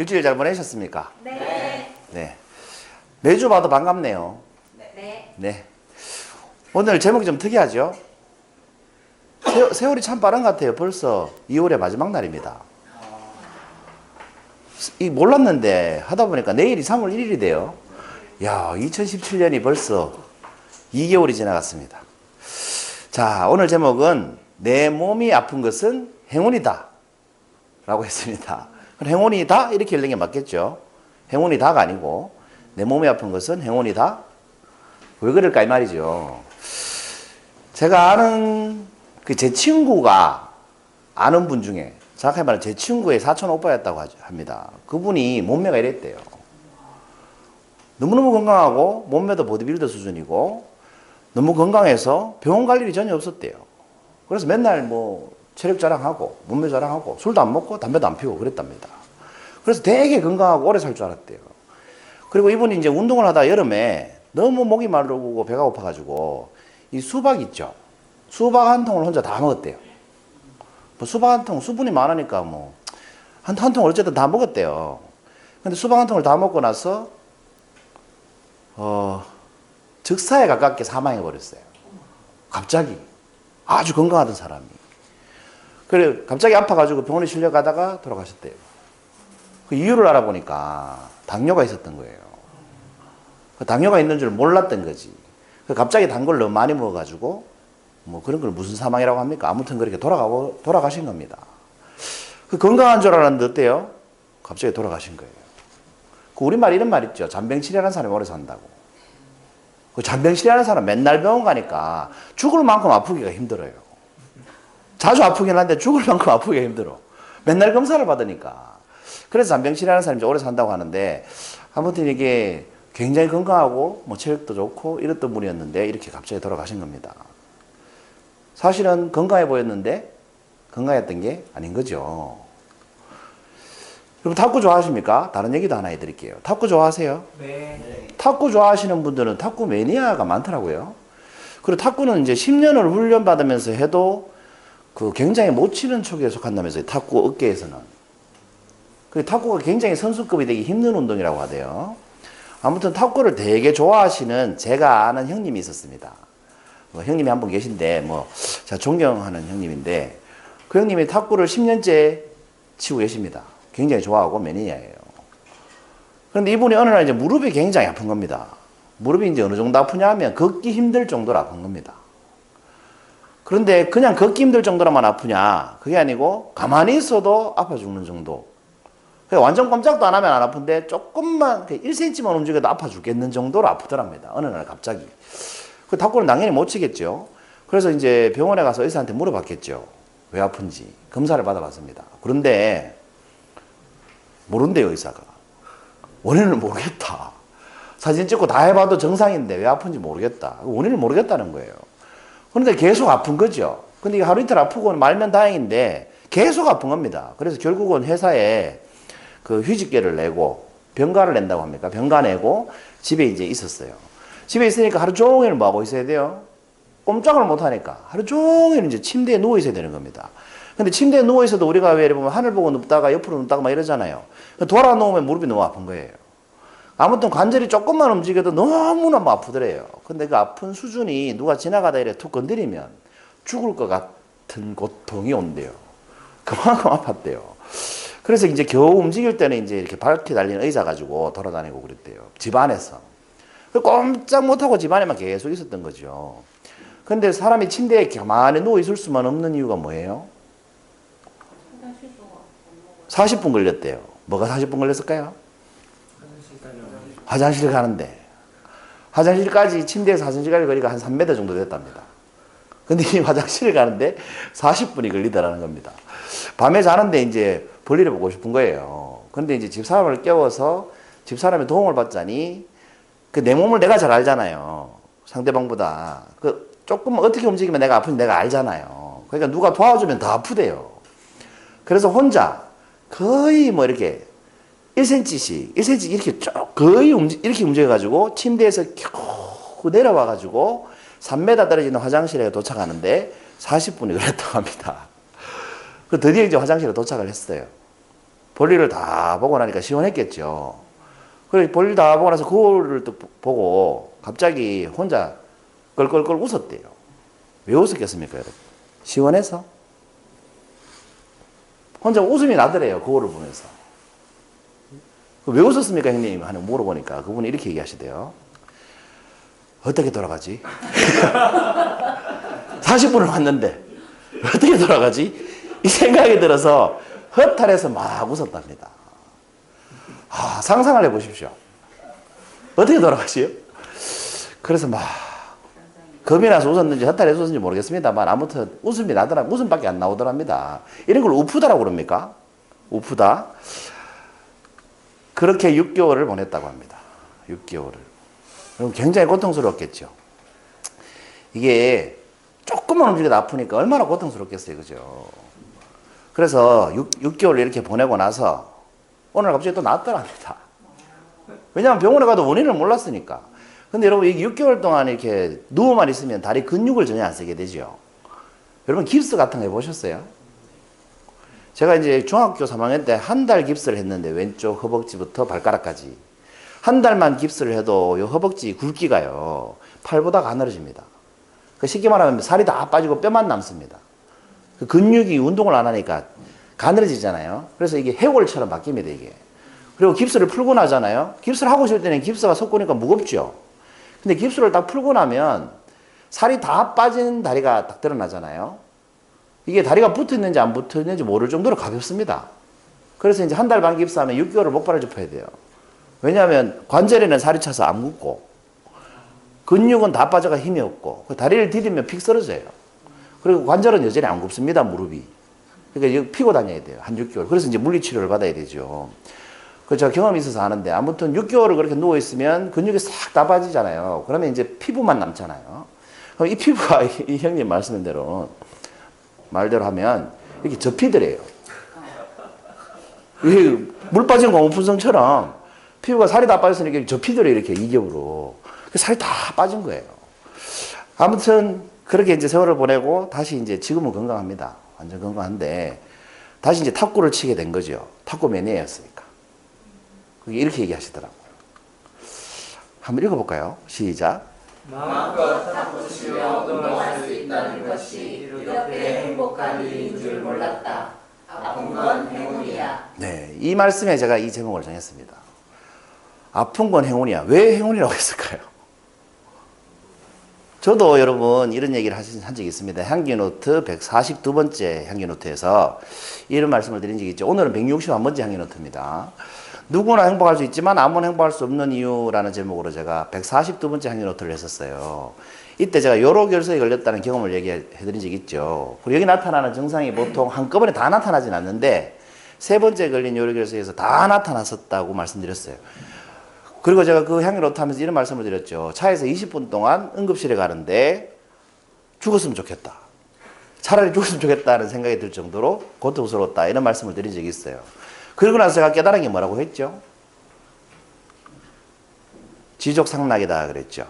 일주일 잘 보내셨습니까? 네. 네. 매주 봐도 반갑네요. 네. 네. 오늘 제목이 좀 특이하죠? 세, 세월이 참 빠른 것 같아요. 벌써 2월의 마지막 날입니다. 이 몰랐는데 하다 보니까 내일이 3월 1일이 돼요. 야, 2017년이 벌써 2개월이 지나갔습니다. 자, 오늘 제목은 내 몸이 아픈 것은 행운이다. 라고 했습니다. 그럼 행운이 다? 이렇게 읽는 게 맞겠죠? 행운이 다가 아니고 내 몸이 아픈 것은 행운이 다? 왜 그럴까 이 말이죠. 제가 아는 그 제 친구가 아는 분 중에 정확하게 말하면 제 친구의 사촌 오빠였다고 합니다. 그분이 몸매가 이랬대요. 너무너무 건강하고 몸매도 보디빌더 수준이고 너무 건강해서 병원 갈 일이 전혀 없었대요. 그래서 맨날 뭐 체력 자랑하고 몸매 자랑하고 술도 안 먹고 담배도 안 피우고 그랬답니다. 그래서 되게 건강하고 오래 살 줄 알았대요. 그리고 이분이 이제 운동을 하다 여름에 너무 목이 마르고 배가 고파가지고 이 수박 있죠. 수박 한 통을 혼자 다 먹었대요. 뭐 수박 한 통, 수분이 많으니까 뭐, 한, 한 통을 어쨌든 다 먹었대요. 근데 수박 한 통을 다 먹고 나서, 어, 즉사에 가깝게 사망해버렸어요. 갑자기. 아주 건강하던 사람이. 그래, 갑자기 아파가지고 병원에 실려가다가 돌아가셨대요. 그 이유를 알아보니까 당뇨가 있었던 거예요. 그 당뇨가 있는 줄 몰랐던 거지. 그 갑자기 단 걸 너무 많이 먹어가지고 뭐 그런 걸 무슨 사망이라고 합니까? 아무튼 그렇게 돌아가고 돌아가신 겁니다. 그 건강한 줄 알았는데 어때요? 갑자기 돌아가신 거예요. 그 우리말 이런 말 있죠. 잔병치레하는 사람이 오래 산다고. 그 잔병치레하는 사람 맨날 병원 가니까 죽을 만큼 아프기가 힘들어요. 자주 아프긴 한데 죽을 만큼 아프기가 힘들어. 맨날 검사를 받으니까. 그래서 잔병치레하는 사람이 오래 산다고 하는데 아무튼 이게 굉장히 건강하고 뭐 체력도 좋고 이랬던 분이었는데 이렇게 갑자기 돌아가신 겁니다. 사실은 건강해 보였는데 건강했던 게 아닌 거죠. 여러분 탁구 좋아하십니까? 다른 얘기도 하나 해드릴게요. 탁구 좋아하세요? 네. 탁구 좋아하시는 분들은 탁구 매니아가 많더라고요. 그리고 탁구는 이제 10년을 훈련받으면서 해도 그 굉장히 못 치는 촉에 속한다면서요. 탁구 업계에서는. 그 탁구가 굉장히 선수급이 되기 힘든 운동이라고 하대요. 아무튼 탁구를 되게 좋아하시는 제가 아는 형님이 있었습니다. 뭐 형님이 한 분 계신데 뭐 제가 존경하는 형님인데 그 형님이 탁구를 10년째 치고 계십니다. 굉장히 좋아하고 매니아예요. 그런데 이분이 어느 날 이제 무릎이 굉장히 아픈 겁니다. 무릎이 이제 어느 정도 아프냐 하면 걷기 힘들 정도로 아픈 겁니다. 그런데 그냥 걷기 힘들 정도로만 아프냐? 그게 아니고 가만히 있어도 아파 죽는 정도. 완전 꼼짝도 안 하면 안 아픈데 조금만 1cm만 움직여도 아파 죽겠는 정도로 아프더랍니다. 어느 날 갑자기. 그 탁구는 당연히 못 치겠죠. 그래서 이제 병원에 가서 의사한테 물어봤겠죠. 왜 아픈지. 검사를 받아봤습니다. 그런데 모른대요, 의사가. 원인을 모르겠다. 사진 찍고 다 해봐도 정상인데 왜 아픈지 모르겠다. 원인을 모르겠다는 거예요. 그런데 계속 아픈 거죠. 근데 이게 하루 이틀 아프고 말면 다행인데 계속 아픈 겁니다. 그래서 결국은 회사에 그 휴직계를 내고 병가를 낸다고 합니까? 병가 내고 집에 이제 있었어요. 집에 있으니까 하루 종일 뭐 하고 있어야 돼요? 꼼짝을 못 하니까 하루 종일 이제 침대에 누워 있어야 되는 겁니다. 근데 침대에 누워 있어도 우리가 왜 보면 하늘 보고 눕다가 옆으로 눕다가 막 이러잖아요. 돌아 누우면 무릎이 너무 아픈 거예요. 아무튼 관절이 조금만 움직여도 너무너무 아프더래요. 근데 그 아픈 수준이 누가 지나가다 이래 툭 건드리면 죽을 것 같은 고통이 온대요. 그만큼 아팠대요. 그래서 이제 겨우 움직일 때는 이제 이렇게 바퀴 달린 의자 가지고 돌아다니고 그랬대요. 집 안에서. 그 꼼짝 못하고 집 안에만 계속 있었던 거죠. 근데 사람이 침대에 가만히 누워 있을 수만 없는 이유가 뭐예요? 40분 걸렸대요. 뭐가 40분 걸렸을까요? 화장실 가는데. 화장실까지 침대에서 화장실까지 거리가 한 3m 정도 됐답니다. 근데 이 화장실을 가는데 40분이 걸리더라는 겁니다. 밤에 자는데 이제 볼일을 보고 싶은 거예요. 근데 이제 집사람을 깨워서 집사람의 도움을 받자니 그 내 몸을 내가 잘 알잖아요. 상대방보다. 그 조금 어떻게 움직이면 내가 아픈지 내가 알잖아요. 그러니까 누가 도와주면 더 아프대요. 그래서 혼자 거의 뭐 이렇게 1cm씩, 1cm 이렇게 쭉 거의 움직, 이렇게 움직여가지고 침대에서 겨우 내려와가지고 3m 떨어지는 화장실에 도착하는데 40분이 걸렸다고 합니다. 그 드디어 이제 화장실에 도착을 했어요. 볼일을 다 보고 나니까 시원했겠죠. 그래 볼일 다 보고 나서 거울을 또 보고 갑자기 혼자 껄껄껄 웃었대요. 왜 웃었겠습니까, 여러분? 시원해서? 혼자 웃음이 나더래요, 거울을 보면서. 왜 웃었습니까, 형님? 하는 물어보니까 그분이 이렇게 얘기하시대요. 어떻게 돌아가지? 40분을 왔는데 어떻게 돌아가지? 이 생각이 들어서 허탈해서 막 웃었답니다. 아, 상상을 해보십시오. 어떻게 돌아가시요? 그래서 막 겁이 나서 웃었는지 허탈해서 웃었는지 모르겠습니다만 아무튼 웃음이 나더라 웃음밖에 안 나오더랍니다. 이런 걸 우프다라고 그럽니까? 우프다. 그렇게 6개월을 보냈다고 합니다. 6개월을. 그럼 굉장히 고통스러웠겠죠. 이게 조금만 움직여도 아프니까 얼마나 고통스럽겠어요. 그죠? 그래서 6, 개월 이렇게 보내고 나서 오늘 갑자기 또 낫더랍니다. 왜냐하면 병원에 가도 원인을 몰랐으니까. 근데 여러분, 이 6개월 동안 이렇게 누워만 있으면 다리 근육을 전혀 안 쓰게 되죠. 여러분, 깁스 같은 거 해보셨어요? 제가 이제 중학교 3학년 때 한 달 깁스를 했는데 왼쪽 허벅지부터 발가락까지. 한 달만 깁스를 해도 이 허벅지 굵기가요. 팔보다 가늘어집니다. 그 쉽게 말하면 살이 다 빠지고 뼈만 남습니다. 그 근육이 운동을 안 하니까 가늘어지잖아요. 그래서 이게 해골처럼 바뀝니다, 이게. 그리고 깁스를 풀고 나잖아요. 깁스를 하고 있을 때는 깁스가 섞으니까 무겁죠. 근데 깁스를 딱 풀고 나면 살이 다 빠진 다리가 딱 드러나잖아요. 이게 다리가 붙어 있는지 안 붙어 있는지 모를 정도로 가볍습니다. 그래서 이제 한 달 반 깁스하면 6개월을 목발을 짚어야 돼요. 왜냐하면 관절에는 살이 차서 안 굳고 근육은 다 빠져가 힘이 없고 그 다리를 디디면 픽 쓰러져요. 그리고 관절은 여전히 안 굽습니다 무릎이. 그러니까 피고 다녀야 돼요 한 6개월. 그래서 이제 물리치료를 받아야 되죠. 그 제가 경험이 있어서 아는데 아무튼 6개월을 그렇게 누워 있으면 근육이 싹 다 빠지잖아요. 그러면 이제 피부만 남잖아요. 그럼 이 피부가 이 형님 말씀대로 말대로 하면 이렇게 접히더래요. 이물 빠진 고무풍선처럼 피부가 살이 다 빠졌으니까 접히더래요. 이렇게 이겹으로. 그 살이 다 빠진 거예요. 아무튼 그렇게 이제 세월을 보내고 다시 이제 지금은 건강합니다. 완전 건강한데 다시 이제 탁구를 치게 된 거죠. 탁구 매니아였으니까. 이렇게 얘기하시더라고요. 한번 읽어볼까요? 시작. 마음껏 탁구 치며 운동할 수 있다는 것이 이렇게 행복한 일인 줄 몰랐다. 아픈 건 행운이야. 네, 이 말씀에 제가 이 제목을 정했습니다. 아픈 건 행운이야. 왜 행운이라고 했을까요? 저도 여러분 이런 얘기를 하신 한 적이 있습니다. 향기노트 142번째 향기노트에서 이런 말씀을 드린 적이 있죠. 오늘은 161번째 향기노트입니다. 누구나 행복할 수 있지만 아무나 행복할 수 없는 이유라는 제목으로 제가 142번째 향기노트를 했었어요. 이때 제가 요로결석에 걸렸다는 경험을 얘기해 드린 적이 있죠. 그리고 여기 나타나는 증상이 보통 한꺼번에 다 나타나진 않는데 세 번째 걸린 요로결석에서 다 나타났었다고 말씀드렸어요. 그리고 제가 그 향기로트 하면서 이런 말씀을 드렸죠. 차에서 20분 동안 응급실에 가는데 죽었으면 좋겠다. 차라리 죽었으면 좋겠다는 생각이 들 정도로 고통스러웠다. 이런 말씀을 드린 적이 있어요. 그리고 나서 제가 깨달은 게 뭐라고 했죠? 지족상락이다 그랬죠.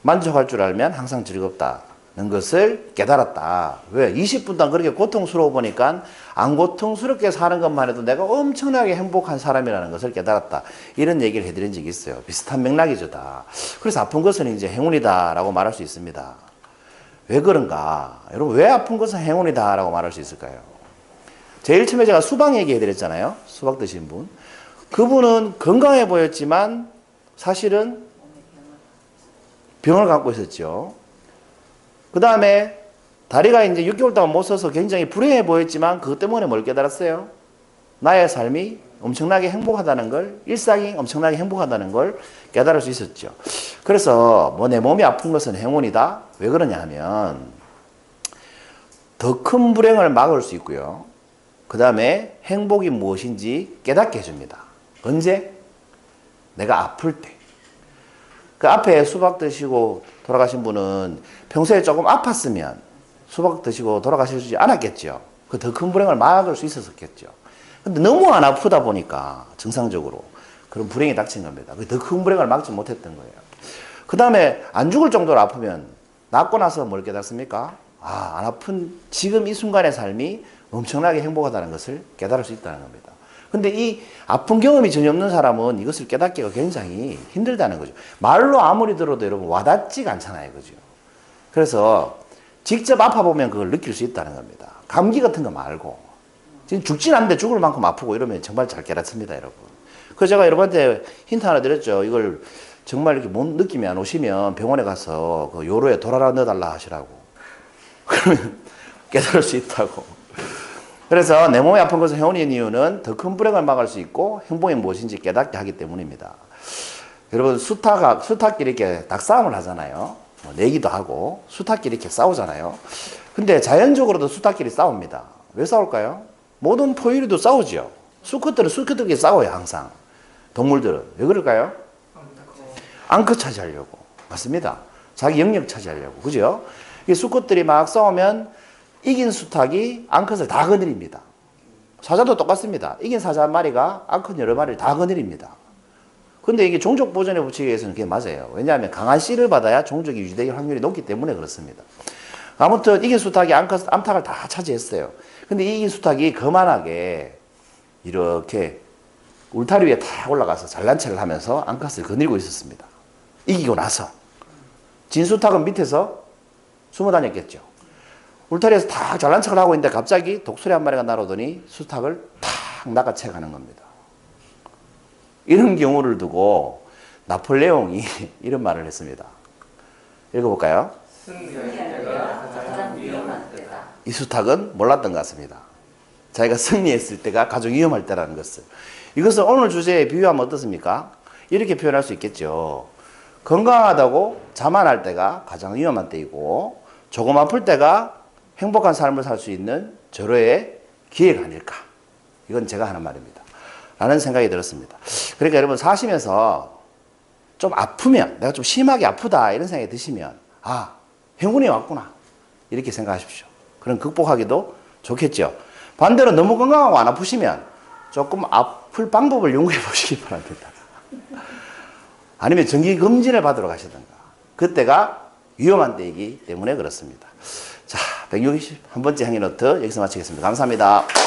만족할 줄 알면 항상 즐겁다는 것을 깨달았다. 왜? 20분 동안 그렇게 고통스러워 보니까 안 고통스럽게 사는 것만 해도 내가 엄청나게 행복한 사람이라는 것을 깨달았다. 이런 얘기를 해드린 적이 있어요. 비슷한 맥락이죠, 다. 그래서 아픈 것은 이제 행운이다라고 말할 수 있습니다. 왜 그런가? 여러분, 왜 아픈 것은 행운이다라고 말할 수 있을까요? 제일 처음에 제가 수박 얘기 해드렸잖아요. 수박 드신 분. 그분은 건강해 보였지만 사실은 병을 갖고 있었죠. 그 다음에 다리가 이제 6개월 동안 못 서서 굉장히 불행해 보였지만 그것 때문에 뭘 깨달았어요? 나의 삶이 엄청나게 행복하다는 걸, 일상이 엄청나게 행복하다는 걸 깨달을 수 있었죠. 그래서 뭐 내 몸이 아픈 것은 행운이다. 왜 그러냐 하면 더 큰 불행을 막을 수 있고요. 그 다음에 행복이 무엇인지 깨닫게 해줍니다. 언제? 내가 아플 때. 그 앞에 수박 드시고 돌아가신 분은 평소에 조금 아팠으면 수박 드시고 돌아가시지 않았겠죠. 그 더 큰 불행을 막을 수 있었겠죠. 근데 너무 안 아프다 보니까 정상적으로 그런 불행이 닥친 겁니다. 그 더 큰 불행을 막지 못했던 거예요. 그 다음에 안 죽을 정도로 아프면 낫고 나서 뭘 깨닫습니까? 아, 안 아픈 지금 이 순간의 삶이 엄청나게 행복하다는 것을 깨달을 수 있다는 겁니다. 근데 이 아픈 경험이 전혀 없는 사람은 이것을 깨닫기가 굉장히 힘들다는 거죠. 말로 아무리 들어도 여러분 와닿지가 않잖아요. 그죠? 그래서 직접 아파보면 그걸 느낄 수 있다는 겁니다. 감기 같은 거 말고. 지금 죽진 않는데 죽을 만큼 아프고 이러면 정말 잘 깨닫습니다, 여러분. 그래서 제가 여러분한테 힌트 하나 드렸죠. 이걸 정말 이렇게 못 느끼면 오시면 병원에 가서 그 요로에 돌아라 넣어달라 하시라고. 그러면 깨달을 수 있다고. 그래서 내 몸이 아픈 것을 해오는 이유는 더 큰 불행을 막을 수 있고 행복이 무엇인지 깨닫게 하기 때문입니다. 여러분 수탉 수탉끼리 이렇게 닭싸움을 하잖아요. 뭐 내기도 하고 수탉끼리 이렇게 싸우잖아요. 근데 자연적으로도 수탉끼리 싸웁니다. 왜 싸울까요? 모든 포유류도 싸우죠. 수컷들은 수컷들끼리 싸워요 항상. 동물들은 왜 그럴까요? 앙크 차지하려고 맞습니다. 자기 영역 차지하려고 그죠? 이 수컷들이 막 싸우면 이긴 수탉이 앙컷을 다 거느립니다. 사자도 똑같습니다. 이긴 사자 한 마리가 앙컷 여러 마리를 다 거느립니다. 근데 이게 종족 보존에 붙이기 위해서는 그게 맞아요. 왜냐하면 강한 씨를 받아야 종족이 유지될 확률이 높기 때문에 그렇습니다. 아무튼 이긴 수탉이 암컷, 암탉을 다 차지했어요. 근데 이긴 수탉이 거만하게 이렇게 울타리 위에 탁 올라가서 잘난 체를 하면서 암컷을 거느리고 있었습니다. 이기고 나서 진수탉은 밑에서 숨어 다녔겠죠. 울타리에서 탁 잘난 척을 하고 있는데 갑자기 독수리 한 마리가 날아오더니 수탉을 탁 낚아채 가는 겁니다. 이런 경우를 두고 나폴레옹이 이런 말을 했습니다. 읽어볼까요? 이 수탉은 몰랐던 것 같습니다. 자기가 승리했을 때가 가장 위험할 때라는 것을. 이것을 오늘 주제에 비유하면 어떻습니까? 이렇게 표현할 수 있겠죠. 건강하다고 자만할 때가 가장 위험한 때이고, 조금 아플 때가 행복한 삶을 살 수 있는 절호의 기회가 아닐까. 이건 제가 하는 말입니다. 라는 생각이 들었습니다. 그러니까 여러분 사시면서 좀 아프면, 내가 좀 심하게 아프다, 이런 생각이 드시면, 아, 행운이 왔구나. 이렇게 생각하십시오. 그럼 극복하기도 좋겠죠. 반대로 너무 건강하고 안 아프시면 조금 아플 방법을 연구해 보시기 바랍니다. 아니면 정기 검진을 받으러 가시든가. 그때가 위험한 때이기 때문에 그렇습니다. 자, 161번째 행위 노트 여기서 마치겠습니다. 감사합니다.